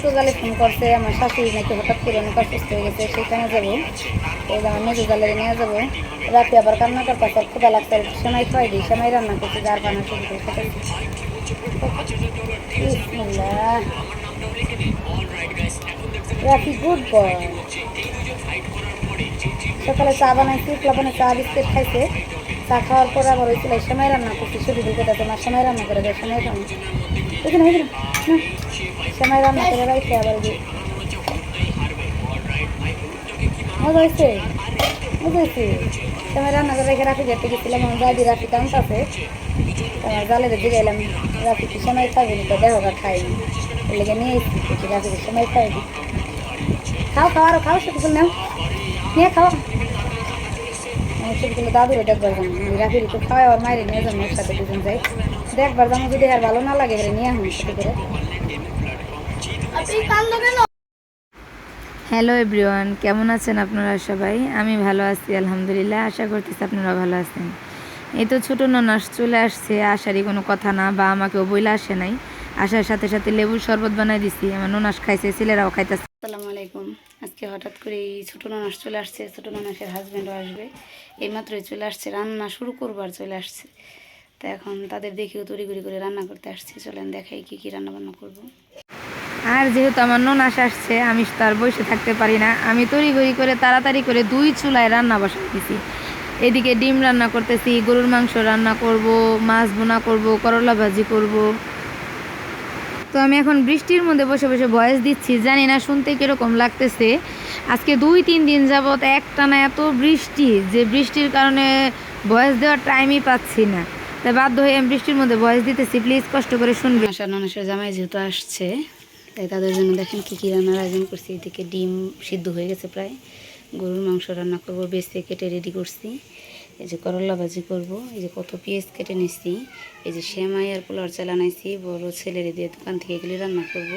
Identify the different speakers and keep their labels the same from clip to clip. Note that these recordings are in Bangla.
Speaker 1: ছোটো জালে ফোন করছে, আমার শাশুড়ি নাকি হঠাৎ করে অনেক অসুস্থ হয়ে গেছে সেখানে যাব। যে আমার মেজো জালে নিয়ে যাব। রাতে আবার কান্না করতে আর ক্ষুদা লাগছে সেমাই খাওয়াই দিই, সেমাই রান্না করছি, যার বানা শুরু করে বিসমিল্লাহ। গুড বয় সকালে চা বানাইছি প্লাবনে চা, বিস্কিট খাইছে। চা খাওয়ার পর আবার ওই সেমাই রান্না করছি শুধু দিকে তোমার সেমাই রান্না করে দেয়, সেমাই খাব। এখানে এখানে না সেমাই রান্না করে রাখছে আবার মজা হয়েছে? মজা হয়েছে? সেমাই রান্না করে রেখে রাখি যেতে গেছিলাম, আমার দাদি রাখি কাউন্ট আছে। তোমার জালের দিকে এলাম রাখি কি সেমাই খাবি তো খাইনি এর লেগে নিয়ে এসেছি রাখি সেমাই খাইবি খাও খাও, আরও খাও সেটুকু নাও। নিয়ে খাও। আমার সেটুকু দাদুরও দেখবার আমি রাখি তো খাওয়াই আর মায়ের নিয়ে যাব, একসাথে দুজন যাই। দেখবার যাব যদি আর ভালো না লাগে নিয়ে আসুন
Speaker 2: হ্যালো এভরিওয়ান কেমন আছেন আপনারা সবাই? আমি ভালো আছি আলহামদুলিল্লাহ। আশা করতেছি আপনারা ভালো আছেন। এই তো ছোটো ননাস চলে আসছে আসারই কোনো কথা না বা আমাকেও বইলে আসে নাই। আসার সাথে সাথে লেবুর শরবত বানাই দিছি আমার ননাস খাইছে ছেলেরাও খাইতেছে।
Speaker 1: আসসালামু আলাইকুম। আজকে হঠাৎ করে এই ছোটো ননাস চলে আসছে ছোটো নানাসের হাজব্যান্ডও আসবে। এইমাত্রই চলে আসছে রান্না শুরু করবার চলে আসছে। তো এখন তাদের দেখেও তড়িঘড়ি করে রান্না করতে আসছি। চলেন দেখাই কী কী রান্না বান্না করব।
Speaker 2: আর যেহেতু আমার ননাস আসছে, আমি তার বসে থাকতে পারি না। আমি তড়িঘড়ি করে তাড়াতাড়ি করে দুই চুলায় রান্না দিছি। এদিকে ডিম রান্না করতেছি, গরুর মাংস রান্না করব, মাছ বোনা করব, করলা ভাজি করব। তো আমি এখন বৃষ্টির মধ্যে বসে বসে ভয়েস দিচ্ছি, জানি না শুনতে কীরকম লাগতেছে। আজকে দুই তিন দিন যাবৎ একটানা এত বৃষ্টি, যে বৃষ্টির কারণে ভয়েস দেওয়ার টাইমই পাচ্ছি না। তাই বাধ্য হয়ে আমি বৃষ্টির মধ্যে ভয়েস দিতেছি প্লিজ কষ্ট করে শুনবে।
Speaker 1: আশা নানাসের জামাই যেহেতু আসছে, তাই তাদের জন্য দেখেন কী কী রান্নার আয়োজন করছি, এদিকে ডিম সিদ্ধ হয়ে গেছে প্রায়। গরুর মাংস রান্না করব বেসে কেটে রেডি করছি। এই যে করলা ভাজি করব, এই যে কত পেঁয়াজ কেটে নিচ্ছি এই যে সেমাই আর পোলার চাল আনাইছি বড় ছেলের দিয়ে দোকান থেকে এগুলি রান্না করব।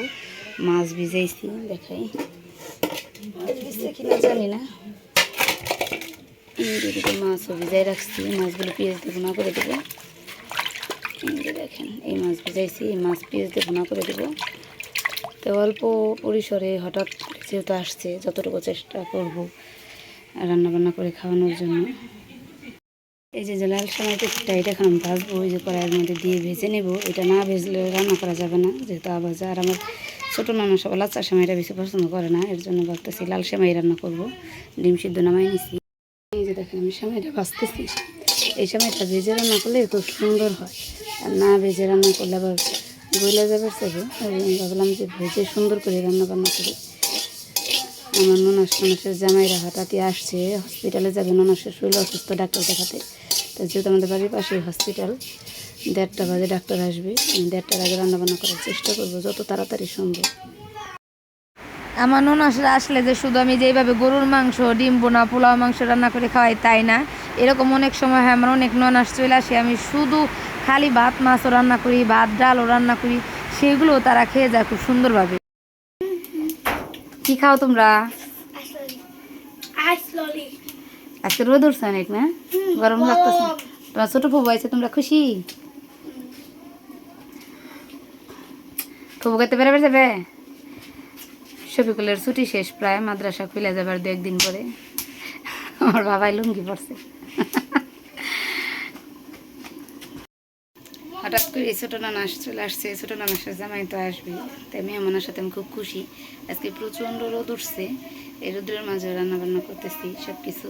Speaker 1: মাছ ভিজাইছি, দেখাই। কিনা জানি না। মাছও ভিজাই রাখছি, মাছগুলো পেঁয়াজ দেবো না করে দেবো। দেখেন, এই মাছ ভিজাইছি, এই মাছ পেঁয়াজ দিয়ে করে দেবো। তো অল্প পরিসরে হঠাৎ যেহেতু আসছে, যতটুকু চেষ্টা করব রান্না বান্না করে খাওয়ানোর জন্য। এই যে লাল সময়টা এটা এখন আমি ভাজবো ওই যে কড়াইয়ের মধ্যে দিয়ে ভেজে নেব। এটা না ভেজলে রান্না করা যাবে না, যেহেতু আবার আর আমার ছোটো নানা সব লাচ্চা সেমাইটা বেশি পছন্দ করে না, এর জন্য ভাবতেছি লাল সেমাই রান্না করব। ডিম সিদ্ধ নামাই নিছি। এই যে দেখেন আমি সেমাইটা ভাজতেছি। এই সময়টা ভেজে রান্না করলে খুব সুন্দর হয়। আর না ভেজে রান্না করলে আবার গইলা যাবে সেবে। ভাবলাম যে ভেজে সুন্দর করে রান্না বান্না করি। আমার ননাস ননাসের জামাইরা হঠাৎই আসছে হসপিটালে যাবে। ননাসের শরীর অসুস্থ, ডাক্তার দেখাতে। তো যেহেতু আমাদের বাড়ির পাশেই হসপিটাল দেড়টা বাজে ডাক্তার আসবে। আমি দেড়টার আগে রান্না বান্না করার চেষ্টা করব, যত তাড়াতাড়ি সম্ভব।
Speaker 2: আমার ননাসরা আসলে যে শুধু আমি যেইভাবে গরুর মাংস, ডিম বোনা, পোলাও মাংস রান্না করে খাওয়াই, তাই না? এরকম অনেক সময় হয় আমার অনেক ননাস চলে আসে আমি শুধু খালি ভাত মাছও রান্না করি ভাত ডালও রান্না করি সেগুলো তারা খেয়ে যায় খুব সুন্দরভাবে।
Speaker 1: কি খাও তোমরা? আজকে রোদ উঠছে অনেক না? গরম লাগতেছে। তোমার ছোট ফুবু আছে তোমরা খুশি? ফুবু খেতে বেড়ে যাবে? শফিকুলের ছুটি শেষ প্রায় মাদ্রাসা খুলে যাবার দু একদিন পরে। আমার বাবাই লুঙ্গি পড়ছে হঠাৎ করে এই ছোটো নানা চলে আসছে ছোটো নানার সাথে জামাই তো আসবে। তাই মেহমানের সাথে আমি খুব খুশি। আজকে প্রচণ্ড রোদ উঠছে, এই রোদ্রের মাঝে রান্নাবান্না করতেছি সব কিছু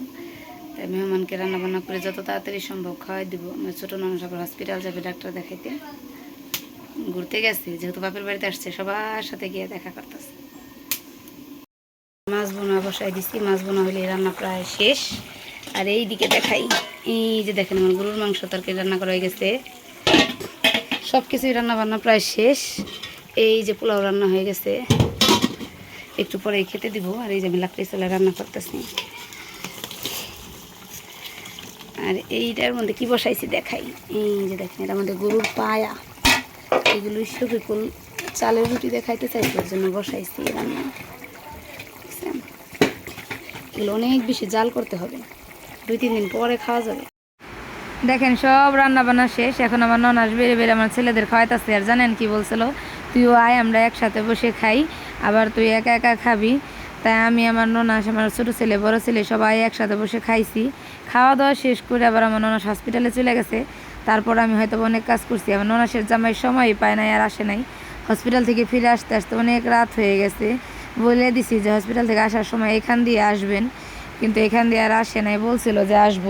Speaker 1: তাই মেহমানকে রান্না বান্না করে যত তাড়াতাড়ি সম্ভব খাওয়াই দিব। আমার ছোটো নানা সবার হসপিটাল যাবে ডাক্তার দেখাইতে। ঘুরতে গেছে, যেহেতু বাপের বাড়িতে আসছে, সবার সাথে গিয়ে দেখা করতেছে। বসাই দিছি, মাছ বোনা হলে রান্না প্রায় শেষ। আর এই দিকে দেখাই, এই যে দেখেন আমার গরুর মাংস তরকারি রান্না করা হয়ে গেছে। সব কিছুই রান্না বান্না প্রায় শেষ। এই যে পোলাও রান্না হয়ে গেছে। একটু পরে খেতে দিব, আর এই যে আমি লাকড়ি চলে রান্না করতেছি। আর এইটার মধ্যে কি বসাইছি দেখাই। এই যে দেখেন এটার মধ্যে গরুর পায়া। এগুলো সবিকুল চালের রুটি দেখাইতে চাইছে জন্য বসাইছি রান্না? এগুলো অনেক বেশি জাল করতে হবে। দুই, তিন দিন পরে খাওয়া যাবে।
Speaker 2: দেখেন, সব রান্না বান্না শেষ। এখন আমার ননাস বেড়ে বেড়ে আমার ছেলেদের খাওয়াইতেছে। আর জানেন কি বলছিল? তুইও আয়, আমরা একসাথে বসে খাই, আবার তুই একা একা খাবি। তাই আমি আমার ননাস আমার ছোটো ছেলে, বড় ছেলে, সবাই একসাথে বসে খাইছি। খাওয়া দাওয়া শেষ করে আবার আমার ননাস হসপিটালে চলে গেছে। তারপর আমি হয়তো অনেক কাজ করছি। আমার ননাসের জামাই সময় পায় নাই আর আসে নাই। হসপিটাল থেকে ফিরে আসতে আসতে অনেক রাত হয়ে গেছে। বলে দিছি যে হসপিটাল থেকে আসার সময় এখান দিয়ে আসবেন। কিন্তু এখান দিয়ে আর আসে নাই বলছিল যে আসব।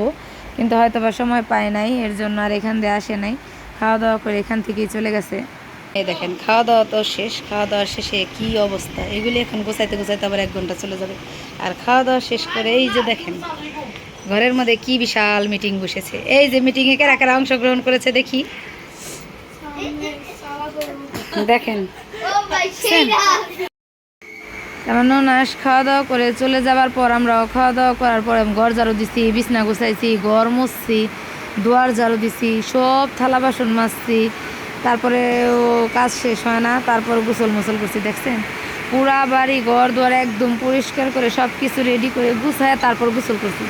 Speaker 2: কিন্তু হয়তো বা সময় পায় নাই এর জন্য আর এখান দিয়ে আসে নাই। খাওয়া দাওয়া করে এখান থেকেই চলে গেছে।
Speaker 1: এই দেখেন খাওয়া দাওয়া তো শেষ খাওয়া দাওয়া শেষে কি অবস্থা? এগুলি এখন গোছাইতে গোছাইতে আবার এক ঘণ্টা চলে যাবে। আর খাওয়া দাওয়া শেষ করে এই যে দেখেন ঘরের মধ্যে কি বিশাল মিটিং বসেছে। এই যে মিটিংয়ে কারা কারা অংশগ্রহণ করেছে দেখি। দেখেন।
Speaker 2: আমার ননাস খাওয়া দাওয়া করে চলে যাবার পর আমরাও খাওয়া দাওয়া করার পর ঘর ঝাড়ু দিছি, বিছনা গুছাইছি, ঘর মুছছি, দুয়ার ঝাড়ু দিছি, সব থালা বাসন মাজছি। তারপরে ও কাজ শেষ হয় না, তারপর গোসল মোসল করছি, দেখছেন? পুরা বাড়ি, ঘর দুয়ার একদম পরিষ্কার করে সব কিছু রেডি করে গুছায় তারপর গোসল করছি।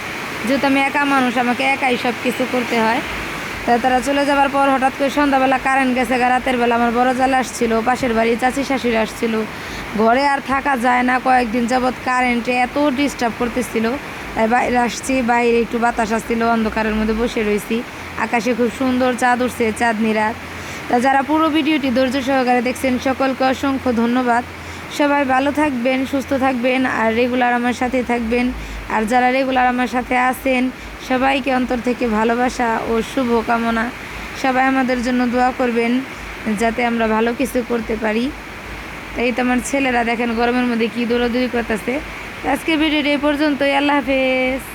Speaker 2: যেহেতু আমি একা মানুষ, আমাকে একাই সব কিছু করতে হয়। তাই তারা চলে যাবার পর হঠাৎ করে সন্ধ্যাবেলা কারেন্ট গেছে গা, রাতের বেলা আমার বড় জাল আসছিল, পাশের বাড়ি চাচি শাশুড়ি আসছিল। ঘরে আর থাকা যায় না, কয়েকদিন যাবৎ কারেন্টে এত ডিস্টার্ব করতেছিল। তাই বাইরে আসছি, বাইরে একটু বাতাস আসছিল, অন্ধকারের মধ্যে বসে রয়েছি আকাশে খুব সুন্দর চাঁদ উঠছে চাঁদনি রাত তা যারা পুরো ভিডিওটি ধৈর্য সহকারে দেখছেন, সকলকে অসংখ্য ধন্যবাদ। সবাই ভালো থাকবেন, সুস্থ থাকবেন, আর রেগুলার আমার সাথে থাকবেন। আর যারা রেগুলার আমার সাথে আছেন সবাইকে অন্তর থেকে ভালোবাসা ও শুভকামনা। সবাই আমাদের জন্য দোয়া করবেন যাতে আমরা ভালো কিছু করতে পারি। তাই তো আমার ছেলেরা দেখেন গরমের মধ্যে কী দৌড়াদৌড়ি করতেছে। আজকে ভিডিওটি এই পর্যন্তই। আল্লাহ হাফেজ।